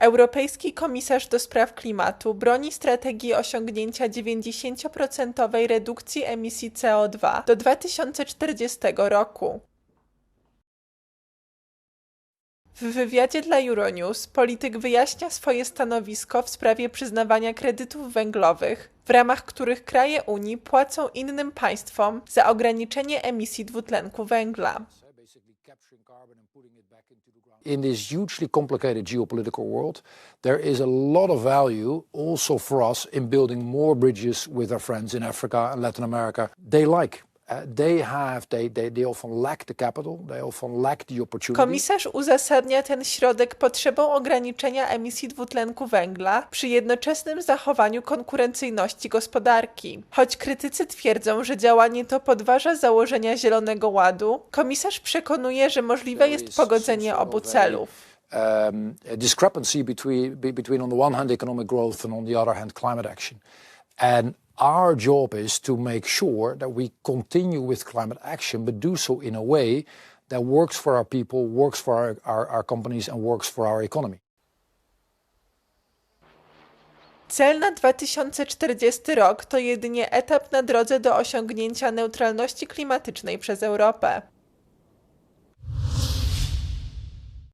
Europejski komisarz do spraw klimatu broni strategii osiągnięcia 90% redukcji emisji CO2 do 2040 roku. W wywiadzie dla Euronews polityk wyjaśnia swoje stanowisko w sprawie przyznawania kredytów węglowych, w ramach których kraje Unii płacą innym państwom za ograniczenie emisji dwutlenku węgla. In this hugely complicated geopolitical world, there is a lot of value also for us in building more bridges with our friends in Africa and Latin America. They like. Uh, they have, they, they, they often lack the capital, they often lack the opportunity. Komisarz uzasadnia ten środek potrzebą ograniczenia emisji dwutlenku węgla przy jednoczesnym zachowaniu konkurencyjności gospodarki. Choć krytycy twierdzą, że działanie to podważa założenia Zielonego Ładu, komisarz przekonuje, że możliwe jest pogodzenie obu celów. um, a discrepancy between, be- between, on the one hand, economic growth and on the other hand, climate action. And our job is to make sure that we continue with climate action, but do so in a way that works for our people, works for our, our, our companies, and works for our economy. Cel na 2040 rok to jedynie etap na drodze do osiągnięcia neutralności klimatycznej przez Europę.